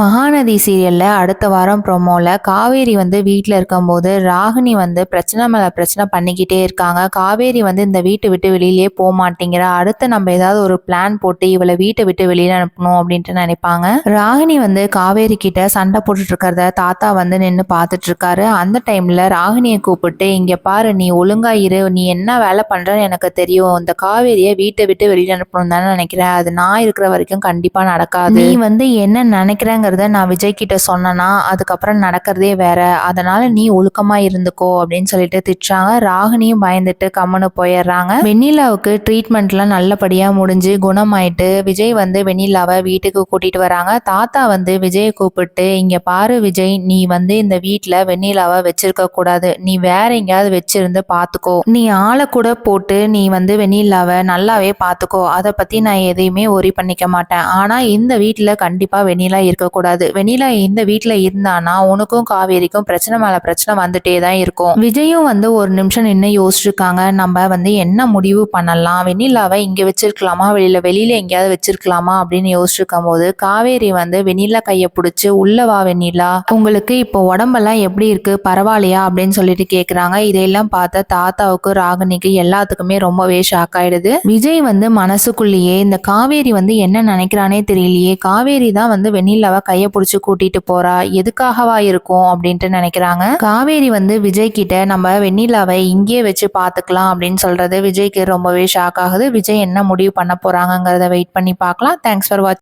மகாநதி சீரியல்ல அடுத்த வாரம் ப்ரொமோல காவேரி வந்து வீட்டில் இருக்கும்போது ராகினி வந்து பிரச்சனை மேலே பிரச்சனை பண்ணிக்கிட்டே இருக்காங்க. காவேரி வந்து இந்த வீட்டை விட்டு வெளியிலே போக மாட்டேங்கிற அடுத்து நம்ம ஏதாவது ஒரு பிளான் போட்டு இவளை வீட்டை விட்டு வெளியில் அனுப்பணும் அப்படின்ட்டு நினைப்பாங்க. ராகினி வந்து காவேரி கிட்ட சண்டை போட்டுட்டு இருக்கிறத தாத்தா வந்து நின்று பார்த்துட்டு இருக்காரு. அந்த டைம்ல ராகினியை கூப்பிட்டு இங்கே பாரு நீ ஒழுங்கா இரு. நீ என்ன வேலை பண்ணுறன்னு எனக்கு தெரியும். இந்த காவேரியை வீட்டை விட்டு வெளியில் அனுப்பணும் தானே நினைக்கிறேன் அது நான் இருக்கிற வரைக்கும் கண்டிப்பாக நடக்காது. நீ வந்து என்ன நினைக்கிறேன் நினைக்கிறேங்கிறத நான் விஜய் கிட்ட சொன்னேன்னா அதுக்கப்புறம் நடக்கிறதே வேற. அதனால நீ ஒழுக்கமா இருந்துக்கோ அப்படின்னு சொல்லிட்டு திட்டுறாங்க. ராகினியும் பயந்துட்டு கம்முன்னு போயிடுறாங்க. வெண்ணிலாவுக்கு ட்ரீட்மெண்ட்லாம் நல்லபடியா முடிஞ்சு குணமாயிட்டு விஜய் வந்து வெண்ணிலாவை வீட்டுக்கு கூட்டிட்டு வராங்க. தாத்தா வந்து விஜயை கூப்பிட்டு இங்க பாரு விஜய் நீ வந்து இந்த வீட்டுல வெண்ணிலாவை வச்சிருக்க கூடாது. நீ வேற எங்கேயாவது வச்சிருந்து பாத்துக்கோ. நீ ஆளை கூட போட்டு நீ வந்து வெண்ணிலாவை நல்லாவே பாத்துக்கோ. அதை பத்தி நான் எதையுமே ஒரி பண்ணிக்க மாட்டேன். ஆனா இந்த வீட்டுல கண்டிப்பா வெண்ணிலா இருக்கக்கூடாது வெண்ணிலா இந்த வீட்டில் இருந்தானா உனக்கும் காவேரிக்கும் பிரச்சனை மேல பிரச்சனை வந்துட்டே தான் இருக்கும். விஜயும் வந்து ஒரு நிமிஷம் நின்று யோசிச்சிருக்காங்க. நம்ம வந்து என்ன முடிவு பண்ணலாம்? வெண்ணிலாவை இங்க வச்சிருக்கலாமா? வெளியில வெளியில எங்கேயாவது வச்சிருக்கலாமா? அப்படின்னு யோசிச்சிருக்கும் போது காவேரி வந்து வெண்ணிலா கையை பிடிச்சி உள்ளவா வெண்ணிலா. உங்களுக்கு இப்போ உடம்பெல்லாம் எப்படி இருக்கு? பரவாயில்லையா? அப்படின்னு சொல்லிட்டு கேக்குறாங்க. இதையெல்லாம் பார்த்த தாத்தாவுக்கு ராகினிக்கு எல்லாத்துக்குமே ரொம்பவே ஷாக் ஆயிடுது. விஜய் வந்து மனசுக்குள்ளேயே இந்த காவேரி வந்து என்ன நினைக்கிறானே தெரியலையே. காவேரி தான் வந்து வெண்ணிலாவை கையை பிடிச்சி கூட்டிட்டு போறா. எதுக்காகவா இருக்கும் அப்படின்ட்டு நினைக்கிறாங்க. காவேரி வந்து விஜய் கிட்ட நம்ம வெண்ணிலாவை இங்கேயே வச்சு பார்த்துக்கலாம் அப்படின்னு சொல்றது விஜய்க்கு ரொம்பவே ஷாக் ஆகுது. விஜய் என்ன முடிவு பண்ண போறாங்கங்கிறத வெயிட் பண்ணி பார்க்கலாம். Thanks for watch